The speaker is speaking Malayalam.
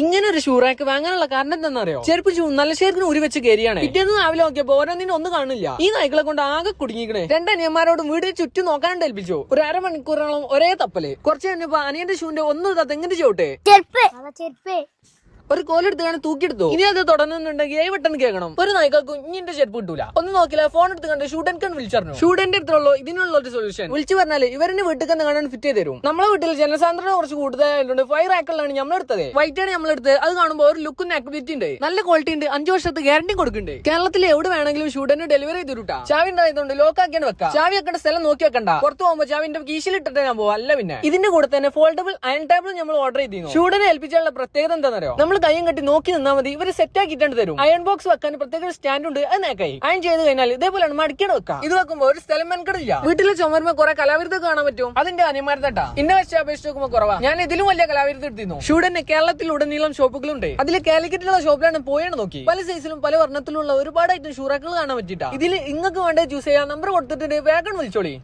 ഇങ്ങനെ ഒരു ഷൂറാക്ക് വാങ്ങാനുള്ള കാരണം എന്താണെന്നറിയോ? ചെരുപ്പ് ഷൂ നല്ല ശേർക്കിന് ഒരു വെച്ച് കയറിയാണ് പിറ്റേന്ന് രാവിലെ നോക്കിയപ്പോ ഓരോന്നിനും ഒന്നും കാണില്ല ഈ നായ്ക്കളെ കൊണ്ട് ആകെ കുടുങ്ങിക്കണേ. രണ്ട് അനിയന്മാരോട് വീടിന് ചുറ്റും നോക്കാണ്ട് ഏൽപ്പിച്ചു. ഒരു അരമണിക്കൂറോളം ഒരേ തപ്പൽ. കുറച്ച് കഴിഞ്ഞപ്പോ അനിയന്റെ ഷൂന്റെ ഒന്നും തെങ്ങിന്റെ ചോട്ടെ ചെരുപ്പ്. ഒരു കോലെടുത്താണ് തൂക്കിയെടുത്തു? ഇനി അത് തുടങ്ങുന്നുണ്ടെങ്കിൽ ഏ ബട്ടൺ കേൾക്കണം. ഒരു നായ്ക്ക കുഞ്ഞിന്റെ ചെരുപ്പ് കിട്ടൂല ഒന്ന് നോക്കില്ല ഫോൺ എടുത്ത് കണ്ട് ഷൂഡൻ കൺ വിളിച്ചറിഞ്ഞു ഷൂഡന്റെ അടുത്തുള്ളൂ ഇതിനുള്ള ഒരു സൊല്യൂഷൻ വിളിച്ചു പറഞ്ഞാൽ ഇവരുടെ വീട്ടിൽ കണ്ട് കാണാൻ ഫിറ്റ് ചെയ്ത് തരും. നമ്മളെ വീട്ടിൽ ജനസാന്ദ്രത കുറച്ച് കൂടുതലായതുകൊണ്ട് ഫയർ ആക്കലാണ് നമ്മൾ എടുത്തത്. വൈറ്റ് ആണ് നമ്മൾ എടുത്തത്. അത് കാണുമ്പോൾ ഒരു ലുക്കും ആക്ടിവിറ്റി ഉണ്ട്. നല്ല ക്വാളിറ്റി ഉണ്ട്. അഞ്ചു വർഷത്തെ ഗ്യാരണ്ടി കൊടുക്കുന്നുണ്ട്. കേരളത്തിൽ എവിടെ വേണമെങ്കിലും ഷൂഡന് ഡെലിവറി ചെയ്ത് തരൂട്ടാ. ചാവി ഉണ്ടായതുകൊണ്ട് ലോക്ക് ആക്കിയാണ് വെക്കാം. ചാവി വെക്കേണ്ട സ്ഥലം നോക്കി വെക്കണ്ട. പുറത്ത് പോകുമ്പോൾ ചാവിന്റെ കീശിലിട്ടിട്ട് ഞാൻ പോവാ. അല്ല പിന്നെ. ഇതിന്റെ കൂടെ തന്നെ ഫോൾഡബിൾ അയൺ ടേബിൾ നമ്മൾ ഓർഡർ ചെയ്തിരുന്നു ഷൂഡനെ ഏൽപ്പിച്ചുള്ള പ്രത്യേകത എന്താണെന്നറിയോ? നമ്മൾ കയ്യും കെട്ടി നോക്കി നിന്നാൽ മതി. ഇവർ സെറ്റ് ആക്കിയിട്ടുണ്ട് തരും. അയൺ ബോക്സ് വെക്കാൻ പ്രത്യേക സ്റ്റാൻഡ് ഉണ്ട്. അത് നേക്കായി. അയൺ ചെയ്ത് കഴിഞ്ഞാൽ ഇതേപോലെയാണ് മടിക്കണ വെക്കാം. ഇത് വെക്കുമ്പോൾ ഒരു സ്ഥലം മെനക്കെടില്ല. വീട്ടിലെ ചുമരുമ്പോ കുറെ കലാവിരുദ്ധ കാണാൻ പറ്റും. അതിന്റെ അനിയന്മാരത്തട്ടാ ഇന്ന വെച്ച് അപേക്ഷിച്ച് നോക്കുമ്പോൾ കുറവാ. ഞാൻ ഇതിലും വലിയ കലാവിരുദ്ധ എടുത്തിരുന്നു. ഷൂഡന് കേരളത്തിൽ ഉടനീളം ഷോപ്പുകളുണ്ട്. അതിൽ കാലിക്കറ്റിലുള്ള ഷോപ്പിലാണ് പോയാണ് നോക്കി. പല സൈസിലും പല വർണത്തിലുള്ള ഒരുപാട് ഐറ്റം ഷൂറാക്കൾ കാണാൻ പറ്റിട്ടാ ഇതിൽ ഇങ്ങക്ക് വേണ്ട ചൂസ് ചെയ്യാൻ നമ്പർ കൊടുത്തിട്ടുണ്ട് വേഗം വിളിച്ചോളി.